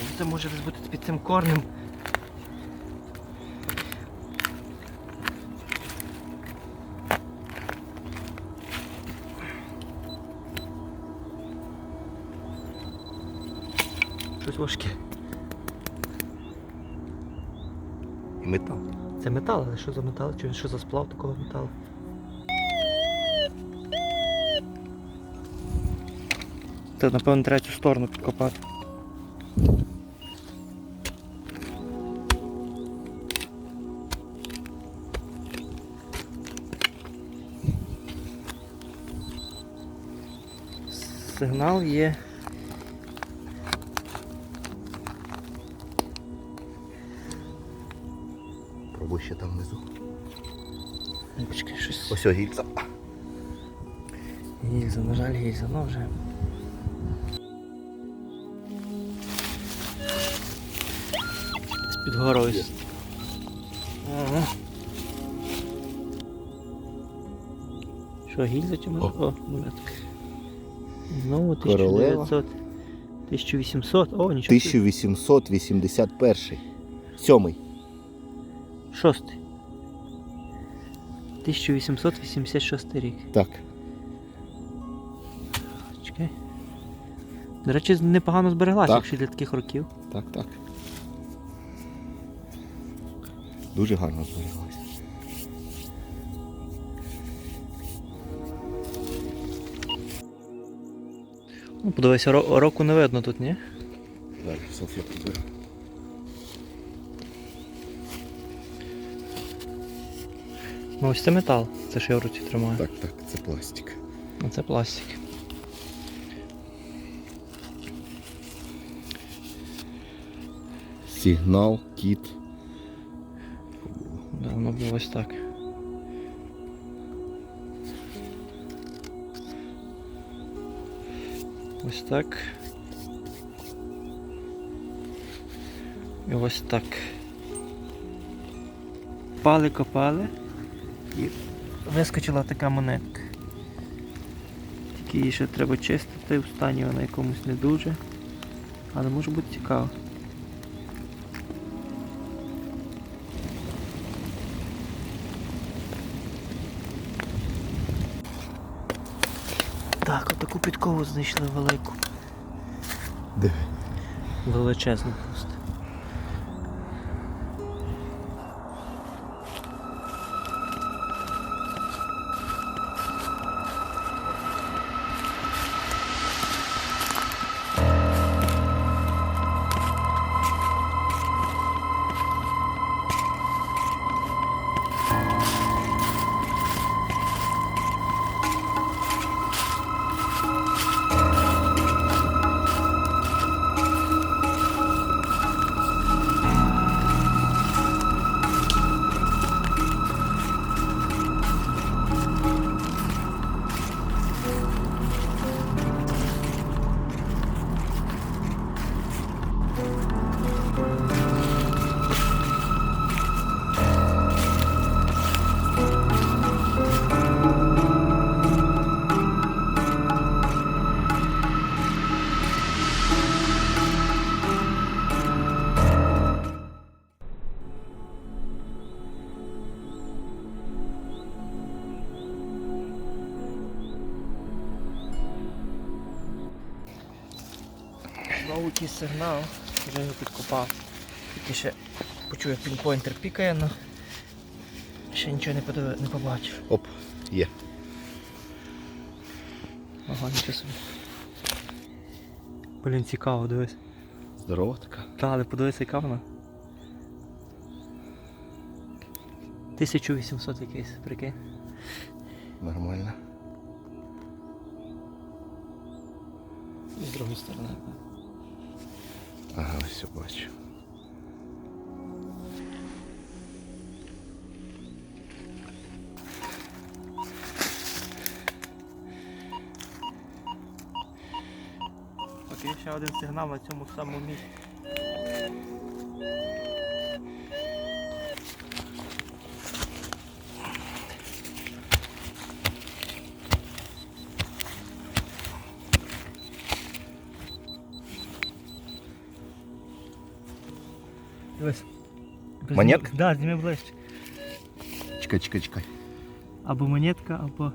Блін, Це може десь бути під цим корнем. Щось важке. І метал. Це метал, але що за метал? Чи що за сплав такого металу? Це, напевно, треба цю сторону підкопати. Сигнал є. Пробуй ще там внизу. Почекай, щось. Ось о, гільза. Гільза, на жаль, гільза, ну вже. З-під горою. Ага. Що, гільза чи? О. О, монетка. Знову 1900. 1800. О, нічого. 1881. Сьомий. Шостий. 1886 рік. Так. Чекай. До речі, непогано збереглася, Так. якщо для таких років. Так, так. Дуже гарно збереглася. Ну, подивися, ро- року не видно тут, ні? Далі салфетку зберу. Ну ось це метал, це що я в руці тримаю. Так, так, це пластик. А це пластик. Сигнал, кіт. Да, воно було ось так. Ось так. І ось так. Пали копали і вискочила така монетка. Тільки її ще треба чистити, в стані вона якомусь не дуже. Але може бути цікаво. Так, отаку підкову знайшли велику. Де? Величезну просто. Знову якийсь сигнал, вже його підкопав. Тільки ще почув, як пінпойнтер пікає, але ще нічого не, подиви, не побачив. Оп, є. Ага, нічого собі. Блін, цікаво, дивись. Здорова така. Та, але подивися, яка вона. 1800 якийсь, прикинь. Нормально. З другої сторони. Ага, ось бачу. Окей, ще один сигнал на цьому самому місці. Дивись. Монетка? Так, да, зніми ближче. Чекай, чекай, чекай. Або монетка, або.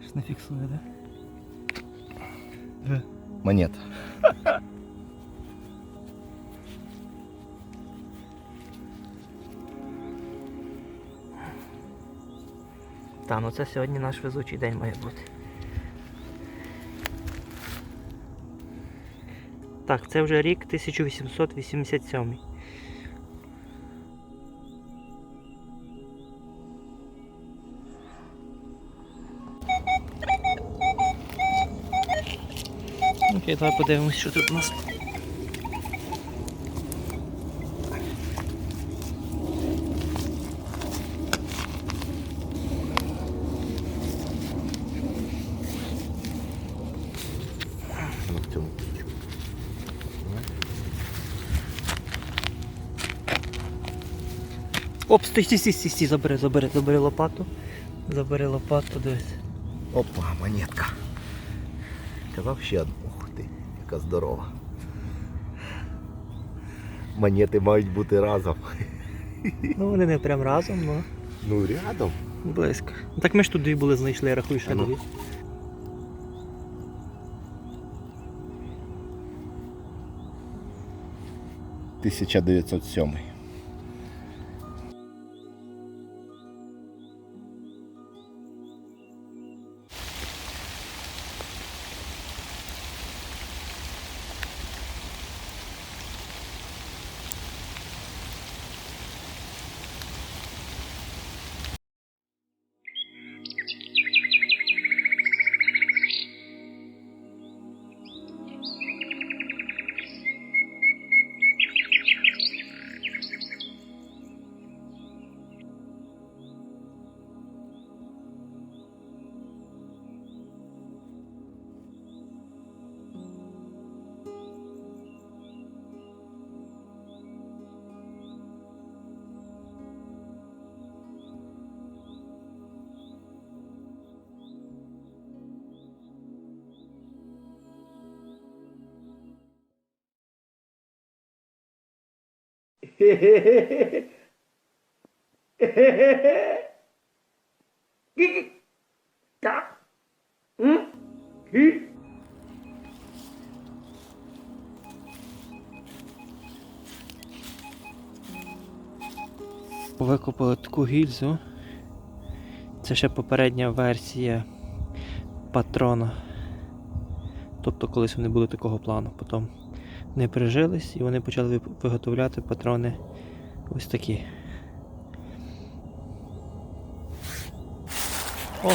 Щось не фіксує, да? Диви. Монета. Та, ну це сьогодні наш везучий день має бути. Так, це вже рік 1887. Окей, давай подивимось, що тут у нас. Ну, в цьому. Оп, стій, стій, стій, стій, стій, забери, забери, забери лопату. Забери лопату, дивись. Опа, монетка. Казав ще одну. Ух ти, яка здорова. Монети мають бути разом. Ну вони не прям разом, але Ну, рядом. близько. Ну, Так ми ж тут дві були знайшли, рахуй ще А ну. дві. – 1907. Викупили таку гільзу. Це ще попередня версія патрона. Тобто колись вони були такого плану. Потім не прижились і вони почали виготовляти патрони ось такі. О!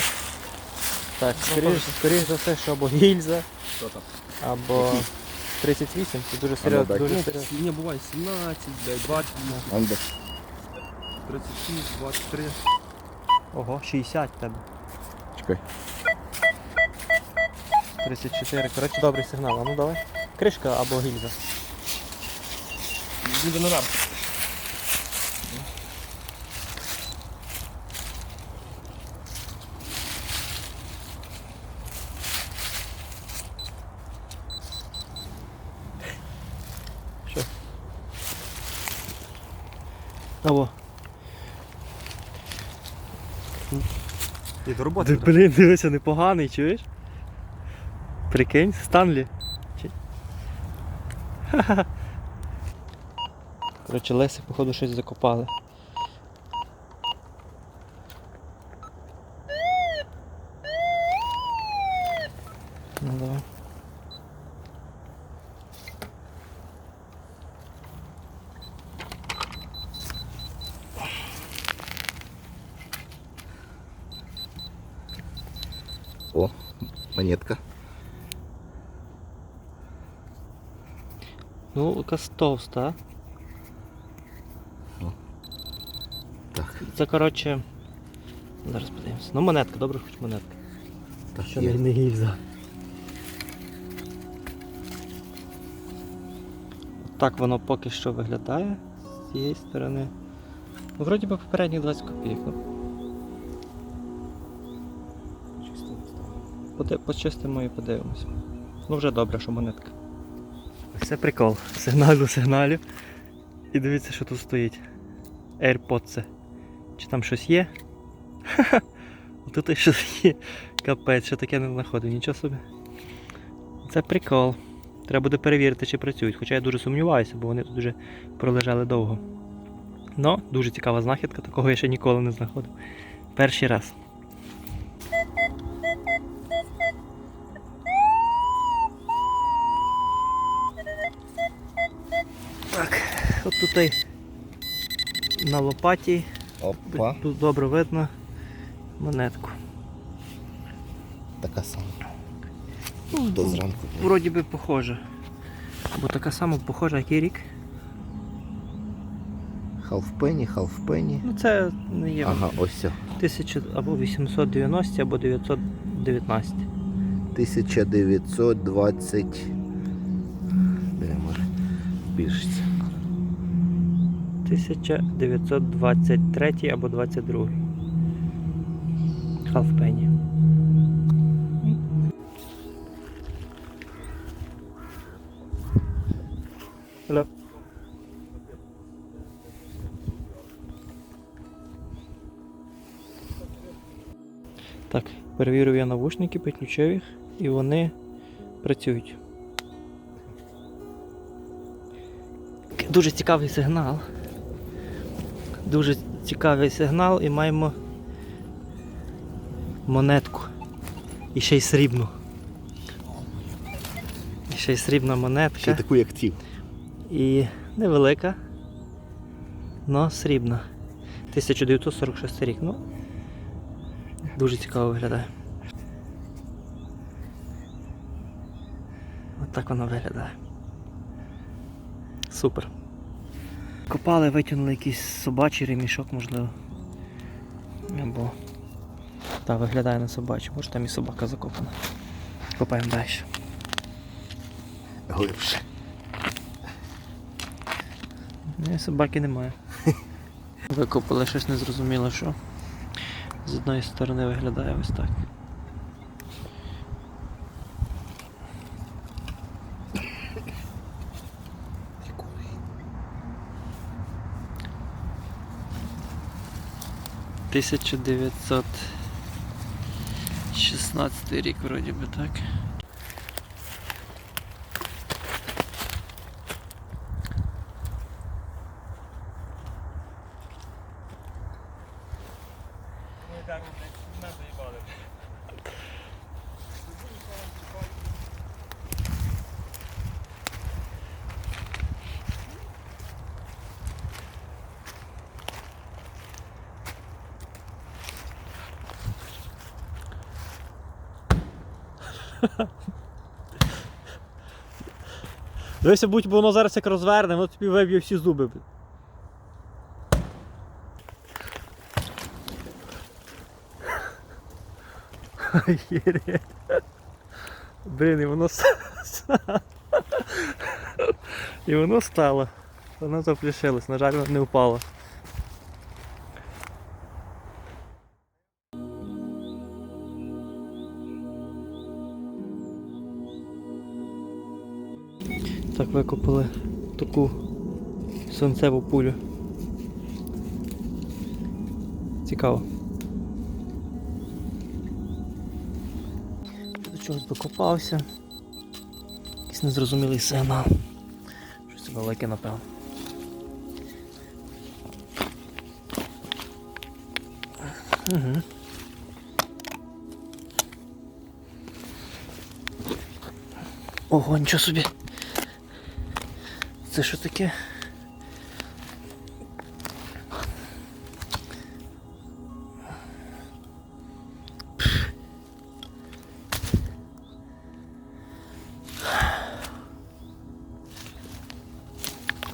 Так, скоріш, скоріш за все, що або гільза, Що там? або 38, це дуже ну, серйозно. Дуже Ну, серйозно. не буває 17, блядь, 20, Анде. 36, 23. Ого, 60 в тебе. Чекай. 34. Коротше, добрий сигнал. А ну давай. Кришка або гільза. Буде наверх. Що? Або. І до роботи. Блін, дивися, непоганий, чуєш? Прикинь, Станлі. Коротше, Леси, походу, щось закопали. Ну давай. О, монетка. Ну, якась товста. а? Так, Це коротше. Зараз подивимося. Ну монетка, добре, хоч монетка. так Що є. не, не гільза. Так воно поки що виглядає з цієї сторони. Ну, вроді би попередні 20 копійок. Ну, почистимо і подивимося. Ну вже добре, що монетка. Це прикол. Сигналю, сигналю. І дивіться, що тут стоїть. AirPods. Чи там щось є? Ха-ха. Тут щось є. Капець, що таке не знаходив, нічого собі. Це прикол. Треба буде перевірити, чи працюють. Хоча я дуже сумніваюся, бо вони тут вже пролежали довго. Ну, дуже цікава знахідка, такого я ще ніколи не знаходив. Перший раз. Тут на лопаті Опа. Тут добре видно монетку. Така сама. Ну, До зранку. Вроді би похожа. Бо така сама похожа, як і рік. Халфпені, халфпені. Ну це не є Ага, ось все. 1000 або 890, або 919. 1920. Бля, може. Збільшиться. 1923 або 22. Халфпені. Алло. Так, перевірив я навушники, підключив їх і вони працюють. Дуже цікавий сигнал. Дуже цікавий сигнал і маємо монетку. І ще й срібну. І ще й срібна монетка. Ще таку, як ті. І невелика, но срібна. 1946 рік. Ну, дуже цікаво виглядає. От так вона виглядає. Супер. Копали, витягнули якийсь собачий ремішок, можливо. Або. Так, виглядає на собачий. Може там і собака закопана. Копаємо далі. Глибше. Ні, собаки немає. Викопали щось незрозуміло, що з одної сторони виглядає ось так. Тисяча дев'ятсот шістнадцятий рік вроді би так. Дивися, будь бо воно зараз як розверне, воно тобі виб'є всі зуби. Блін, і воно І воно стало. Воно заплішилось, на жаль, воно не впало. Так, викопали таку сонцеву пулю. Цікаво. До чогось докопався. Якийсь незрозумілий сигнал. Щось велике, напевно. Угу. Ого, нічого собі. Це що таке?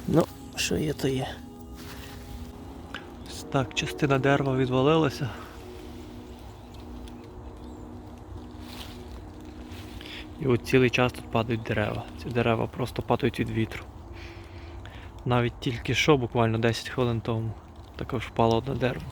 Ну, що є, то є. Так, частина дерева відвалилася. І от цілий час тут падають дерева. Ці дерева просто падають від вітру. Навіть тільки що, буквально 10 хвилин тому, також впало одне дерево.